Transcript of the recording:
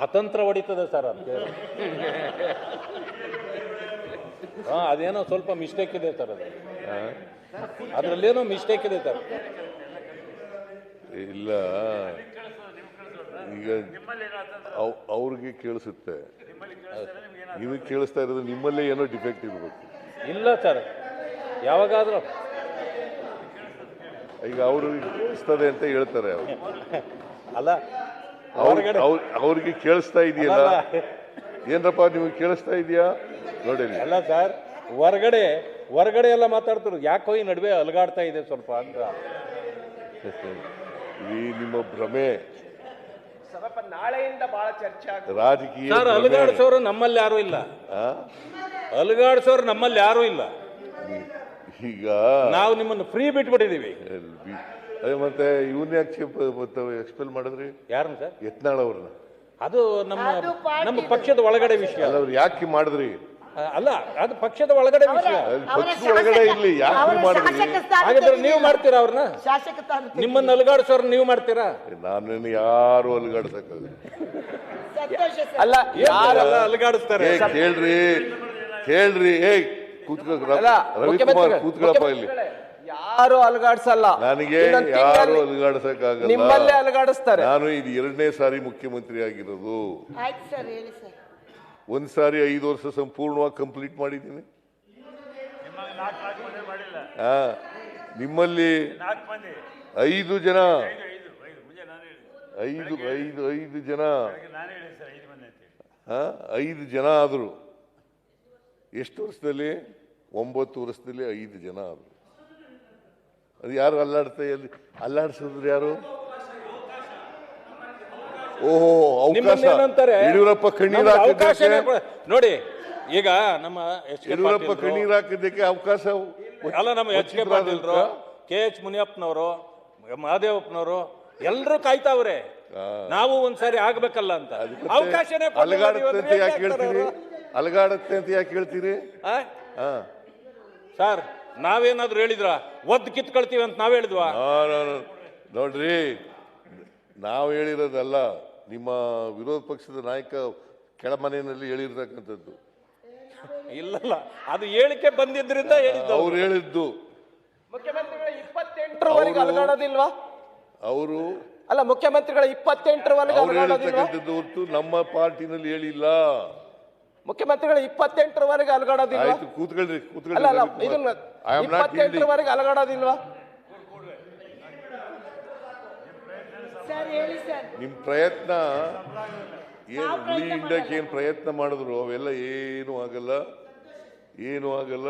ಅತಂತ್ರ ಹೊಡಿತದೆ ಸರ್ ಅದಕ್ಕೆ ಹಾ ಅದೇನೋ ಸ್ವಲ್ಪ ಮಿಸ್ಟೇಕ್ ಇದೆ ಸರ್ ಅದು. ಅದರಲ್ಲೇನೋ ಮಿಸ್ಟೇಕ್ ಇದೆ ಸರ್. ಇಲ್ಲ. ಈಗ ಅವ್- ಅವ್ರಿಗೆ ಕೇಳಿಸುತ್ತೆ. ನಿಮಗೆ ಕೇಳಿಸ್ತಾ ಇರೋದು ನಿಮ್ಮಲ್ಲೇ ಏನೋ ಡಿಫೆಕ್ಟ್ ಇರಬೇಕು. ಇಲ್ಲ ಸರ್. ಯಾವಾಗಾದ್ರೂ. ಈಗ ಅವರು ಕೇಳಿಸ್ತದೆ ಅಂತ ಹೇಳ್ತಾರೆ ಅವ್ರು. ಅಲ್ಲ ಅವ್ರಿಗೆ ಕೇಳಿಸ್ತಾ ಇದೆಯಲ್ಲ? ಏನ್ರಪ್ಪ ಏನಪ್ಪ ನಿಮಗೆ ಕೇಳಿಸ್ತಾ ಇದೆಯಾ? ನೋಡಿ. ಅಲ್ಲ ಸರ್ ಹೊರಗಡೆ ಹೊರಗಡೆ ಎಲ್ಲ ಮಾತಾಡ್ತಾರೆ ಯಾಕೋ ಈ ನಡುವೆ ಅಲಗಾಡ್ತಾ ಇದೆ ಸ್ವಲ್ಪ ಅಂತ. ಈ ನಿಮ್ಮ ಭ್ರಮೆ. ಸ್ವಲ್ಪ ನಾಳೆಯಿಂದ ಬಹಳ ಚರ್ಚೆ ಆಗುತ್ತೆ. ರಾಜಕೀಯ ಸರ್. ಅಲುಗಾಡ್ಸೋರು ನಮ್ಮಲ್ಲಿ ಯಾರು ಇಲ್ಲ. ಆ? ಅಲುಗಾಡ್ಸೋರು ನಮ್ಮಲ್ಲಿ ಯಾರು ಇಲ್ಲ. ಈಗ ನಾವು ನಿಮ್ಮನ್ನು ಫ್ರೀ ಬಿಟ್ಬಿಟ್ಟಿದ್ದೀವಿ. ಅದೇ ಮತ್ತೆ ಇವನ್ ಯಾಕೆ ಎಕ್ಸ್ಪೆಲ್ ಮಾಡಿದ್ರಿ? ಯಾರನ್ನ ಸರ್? ಯತ್ನಾಳ್ ಅವ್ರನ್ನ. ಅದು ನಮ್ಮ ನಮ್ಮ ಪಕ್ಷದ ಒಳಗಡೆ ವಿಷಯ. ಅಲ್ಲ ಅವ್ರು ಯಾಕೆ ಮಾಡಿದ್ರಿ? ಅಲ್ಲ ಅದು ಪಕ್ಷದ ಒಳಗಡೆ ವಿಷಯ. ಪಕ್ಷದ ಒಳಗಡೆ ಇಲ್ಲಿ ಯಾಕೆ ಮಾಡಿದ್ರಿ? ಹಾಗಾದ್ರೆ ನೀವು ಮಾಡ್ತೀರಾ ಅವ್ರನ್ನ? ಶಾಸಕ ನಿಮ್ಮನ್ನ ಅಲುಗಾಡ್ಸೋರ್ ನೀವು ಮಾಡ್ತೀರಾ? ನಾನು ಯಾರು ಅಲ್ಗಾಡ್ಸಕ್ಕಾಗಲ್ಲ. ಸಂತೋಷ ಸರ್. ಅಲ್ಲ ಯಾರೆಲ್ಲ ಅಲುಗಾಡಿಸ್ತಾರೆ? ಕೇಳ್ರಿ. ಕೇಳ್ರಿ. ಏ ಕೂತ್ಕೋ ಅಲ್ಲ ರವಿಕುಮಾರ್ ಕೂತ್ಕೊಳ್ಳಪ್ಪ ಇಲ್ಲಿ. ಯಾರು ಅಲುಗಾಡ್ಸಲ್ಲ. ನನಗೆ ಯಾರು ನಿಮ್ಮಲ್ಲೇ ಅಲುಗಾಡಿಸ್ತಾರೆ. ನಾನು ಇದು ಎರಡನೇ ಸಾರಿ ಮುಖ್ಯಮಂತ್ರಿ ಆಗಿರೋದು ಆಯ್ತು ಸರ್ ಹೇಳಿ ಸರ್. ಒಂದ್ ಸಾರಿ ಐದು ವರ್ಷ ಸಂಪೂರ್ಣವಾಗಿ ಕಂಪ್ಲೀಟ್ ಮಾಡಿದ್ದೀನಿ. ಹಾ ನಿಮ್ಮಲ್ಲಿ ಐದು ಜನ. ಐದು ಐದು ಐದು ಜನ. ಹಾ ಐದು ಜನ ಆದರು. ಎಷ್ಟು ವರ್ಷದಲ್ಲಿ? ಒಂಬತ್ತು ವರ್ಷದಲ್ಲಿ ಐದು ಜನ ಆದರು. ಅದು ಯಾರು ಅಲ್ಲಾಡ್ತಾ ಎಲ್ಲಿ ಅಲ್ಲಾಡ್ಸಿದ್ರು ಯಾರು? ಓಹೋ ಅವಕಾಶ. ನಿಮ್ಮನ್ನ ಏನಂತಾರೆ? ಯಡಿಯೂರಪ್ಪ ಕಣ್ಣೀರ ನಮ್ಗೆ ಅವಕಾಶನೇ ಹಾಕಿದ್ದಕ್ಕೆ ಕೊಡ- ನೋಡಿ ಈಗ ನಮ್ಮ ಎಚ್ ಕೆ ಯಡಿಯೂರಪ್ಪ ಪಾಟೀಲ್ರು, ಕಣ್ಣೀರು ಹಾಕಿದ್ದಕ್ಕೆ ಅವಕಾಶ ಅಲ್ಲ ನಮ್ಮ ಎಚ್ ಕೆ ಪಾಟೀಲ್ರು ಕೆ ಎಚ್ ಮುನಿಯಪ್ಪನವರು ಮಹದೇವಪ್ಪನವರು ಎಲ್ಲರೂ ಕಾಯ್ತಾವ್ರೆ. ನಾವು ಒಂದ್ಸಾರಿ ಆಗ್ಬೇಕಲ್ಲ ಅಂತ. ಅವಕಾಶನೇ ಅಲ್ಗಾಡತ್ತೆ ಅಲಗಾಡುತ್ತೆ ಅಂತ ಯಾಕೆ ಹೇಳ್ತೀರಿ? ಅವ್ರು? ಅಲಗಾಡುತ್ತೆ ಅಂತ ಯಾಕೆ ಹೇಳ್ತೀರಿ? ಆ? ಹಾ ಸರ್ ನಾವೇನಾದ್ರೂ ಹೇಳಿದ್ರ ಒದ್ದು ಕಿತ್ಕೊಳ್ತೀವಿ ಅಂತ ನಾವ್ ಹೇಳಿದ್ವಾ. ನೋಡ್ರಿ ನಾವು ಹೇಳಿರೋದಲ್ಲ ನಿಮ್ಮ ವಿರೋಧ ಪಕ್ಷದ ನಾಯಕ ಕೆಳಮನೆಯಲ್ಲಿ ಹೇಳಿರ್ತಕ್ಕಂಥದ್ದು. ಇಲ್ಲಲ್ಲ ಅದು ಹೇಳಿಕೆ ಬಂದಿದ್ರಿಂದ ಹೇಳಿದ್ದು ಅವ್ರು. ಹೇಳಿದ್ದು. ಮುಖ್ಯಮಂತ್ರಿಗಳು ಇಪ್ಪತ್ತೆಂಟರವರೆಗೆ ಅವರು- ಅಲುಗಾಡೋದಿಲ್ವಾ? ಅವರು ಅಲ್ಲ ಮುಖ್ಯಮಂತ್ರಿಗಳ ಇಪ್ಪತ್ತೆಂಟರವರೆಗೆ ಅವ್ರು ಅಲುಗಾಡೋದಿಲ್ವಾ? ಹೇಳಿರ್ತಕ್ಕಂಥದ್ದು ಹೊರತು ನಮ್ಮ ಪಾರ್ಟಿನಲ್ಲಿ ಹೇಳಿಲ್ಲ. ಮುಖ್ಯಮಂತ್ರಿಗಳು ಇಪ್ಪತ್ತೆಂಟರವರೆಗೆ ಅಲುಗಾಡೋದಿಲ್ವಾ? ಆಯ್ತು ಕೂತ್ಕೊಳ್ರಿ ಅಲ್ಲ ಅಲ್ಲ ಇದನ್ನ ಐ ಆಮ್ ನಾಟ್ ಇಪ್ಪತ್ತೆಂಟರವರೆಗೆ ಅಲುಗಾಡೋದಿಲ್ವಾ? ಸರ್ ಹೇಳಿ ಸರ್. ನಿಮ್ಮ ಪ್ರಯತ್ನ ಏನು ಉಳಿ ಹಿಂಡಕ್ಕೆ ಏನು ಪ್ರಯತ್ನ ಮಾಡಿದ್ರು ಅವೆಲ್ಲ ಏನು ಆಗಲ್ಲ ಏನು ಆಗಲ್ಲ.